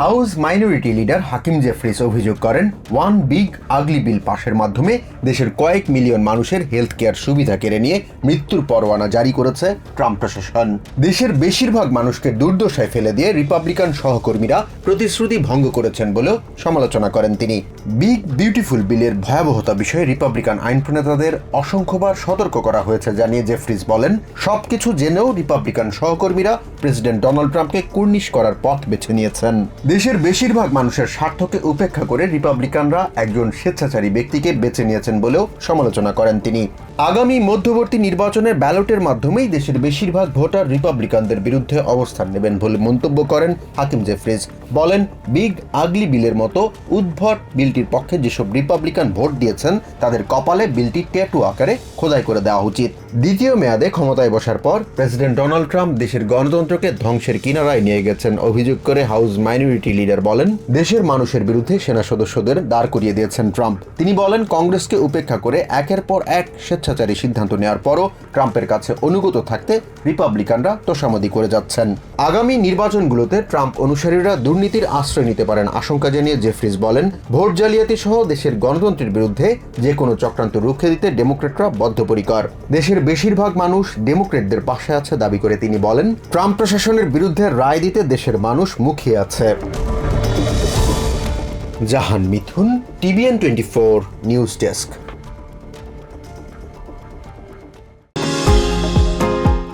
House minority leader Hakeem Jeffries অভিযোগ করেন, one big আগলি বিল পাশের মাধ্যমে দেশের কয়েক মিলিয়ন মানুষের হেলথ কেয়ার সুবিধা কেড়ে নিয়ে মৃত্যুর পরোয়ানা জারি করেছে ট্রাম্প প্রশাসন। দেশের বেশিরভাগ মানুষকে দুর্দশায় ফেলে দিয়ে রিপাবলিকান সহকর্মীরা প্রতিশ্রুতি ভঙ্গ করেছেন বলেও সমালোচনা করেন তিনি। বিগ বিউটিফুল বিলের ভয়াবহতা বিষয়ে রিপাবলিকান আইন প্রণেতাদের অসংখ্যবার সতর্ক করা হয়েছে জানিয়ে জেফরিস বলেন, সবকিছু জেনেও রিপাবলিকান সহকর্মীরা প্রেসিডেন্ট ডোনাল্ড ট্রাম্পকে কুর্নিশ করার পথ বেছে নিয়েছেন। দেশের বেশিরভাগ মানুষের স্বার্থকে উপেক্ষা করে রিপাবলিকানরা একজন স্বেচ্ছাচারী ব্যক্তিকে বেছে নিয়েছেন বলেও সমালোচনা করেন তিনি। আগামী মধ্যবর্তী নির্বাচনের ব্যালটের মাধ্যমেই দেশের বেশিরভাগ ভোটার রিপাবলিকানদের বিরুদ্ধে অবস্থান নেবেন বলে মন্তব্য করেন হাকিম জেফরিজ। বলেন, বিগ আগলি বিলের মতো উদ্ভট বিলটির পক্ষে যেসব রিপাবলিকান ভোট দিয়েছেন, তাদের কপালে বিলটি ট্যাটু আকারে খোদাই করে দেওয়া উচিত। দ্বিতীয় মেয়াদে ক্ষমতায় বসার পর প্রেসিডেন্ট ডোনাল্ড ট্রাম্প দেশের গণতন্ত্রকে ধ্বংসের কিনারায় নিয়ে গেছেন অভিযোগ করে হাউস মাইনরিটি লিডার বলেন, দেশের মানুষের বিরুদ্ধে সেনা সদস্যদের দাঁড় করিয়ে দিয়েছেন ট্রাম্প। তিনি বলেন, কংগ্রেসকে উপেক্ষা করে একের পর এক স্বেচ্ছাচারী সিদ্ধান্ত নেওয়ার পরও ট্রাম্পের কাছে অনুগত থাকতে রিপাবলিকানরা তোষামদি করে যাচ্ছেন। আগামী নির্বাচনগুলোতে ট্রাম্প অনুসারীরা দুর্নীতির আশ্রয় নিতে পারেন আশঙ্কা জানিয়ে জেফরিজ বলেন, ভোট জালিয়াতি সহ দেশের গণতন্ত্রের বিরুদ্ধে যে কোনো চক্রান্ত রুখে দিতে ডেমোক্রেটরা বদ্ধপরিকর। দেশের বেশিরভাগ মানুষ ডেমোক্রেটদের পাশে আছে দাবি করে তিনি বলেন, ট্রাম্প প্রশাসনের বিরুদ্ধে রায় দিতে দেশের মানুষ মুখিয়ে আছে। Jahan Mithun, TVN twenty four news desk.